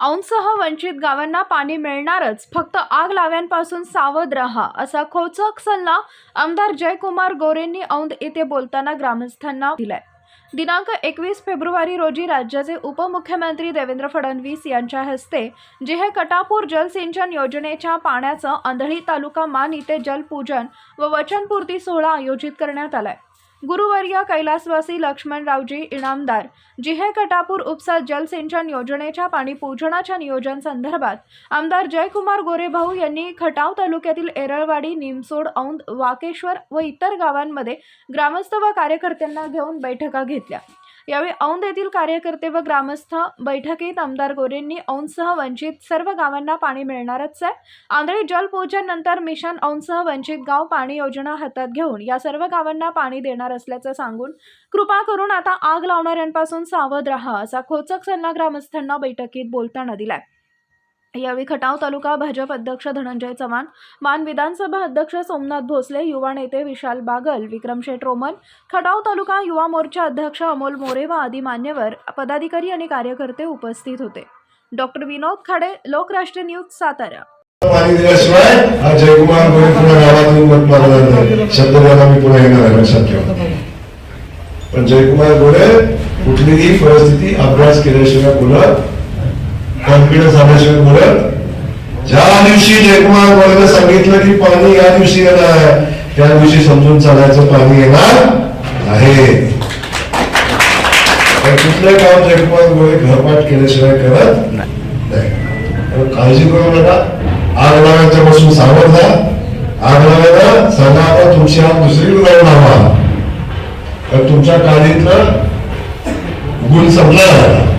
औंसह वंचित गावांना पाणी मिळणारच. फक्त आग लाव्यांपासून सावध रहा असा खोचक सल्ला आमदार जयकुमार गोरेंनी औंध येथे बोलताना ग्रामस्थांना दिलाय. दिनांक एकवीस फेब्रुवारी रोजी राज्याचे उपमुख्यमंत्री देवेंद्र फडणवीस यांच्या हस्ते जिहे कटापूर जलसिंचन योजनेच्या पाण्याचं आंधळी तालुका मान इथे जलपूजन व वचनपूर्ती सोहळा आयोजित करण्यात आलाय. गुरुवर्य कैलासवासी लक्ष्मणरावजी इनामदार जिहे कटापूर उपसा जलसिंचन योजनेच्या पाणी पूजनाच्या नियोजन संदर्भात आमदार जयकुमार गोरेभाऊ यांनी खटाव तालुक्यातील एरळवाडी निमसोड औंध वाकेश्वर व इतर गावांमध्ये ग्रामस्थ व कार्यकर्त्यांना घेऊन बैठका घेतल्या. यावेळी औंध येथील कार्यकर्ते व ग्रामस्थ बैठकीत आमदार गोरेंनी औंधसह वंचित सर्व गावांना पाणी मिळणारच आहे. आंधळी जलपूजन नंतर मिशन औंधसह वंचित गाव पाणी योजना हातात घेऊन या सर्व गावांना पाणी देणार असल्याचं सांगून कृपा करून आता आग लावणाऱ्यांपासून सावध रहा असा खोचक सल्ला ग्रामस्थांना बैठकीत बोलताना दिलाय. यावेळी खटाव तालुका भाजप अध्यक्ष धनंजय चव्हाण मान विधानसभा अध्यक्ष सोमनाथ भोसले युवा नेते विशाल बागल विक्रम शेठ रोमन खटाव तालुका युवा मोर्चा अध्यक्ष अमोल मोरे व आदी मान्यवर पदाधिकारी आणि कार्यकर्ते उपस्थित होते. Doctor Vinod Khade Lokrashtra news Satara. पण जयकुमार गोरे कुठलीही परिस्थिती अभ्यास केल्याशिवाय बोलत कॉन्फिडन्स आल्याशिवाय बोलत ज्या दिवशी जयकुमार गोरेने सांगितलं की पाणी या दिवशी येणार आहे त्या दिवशी समजून चालायचं पाणी येणार आहे. कुठलं काम जयकुमार गोळे घरपाठ केल्याशिवाय करत नाही. काळजी करू नका. आग लागायच्या पासून सावध जा आग लागायला सांगा आता तुमची आग दुसरी लावून लावा तर तुमच्या काळजीतलं गुण संपला. आहे.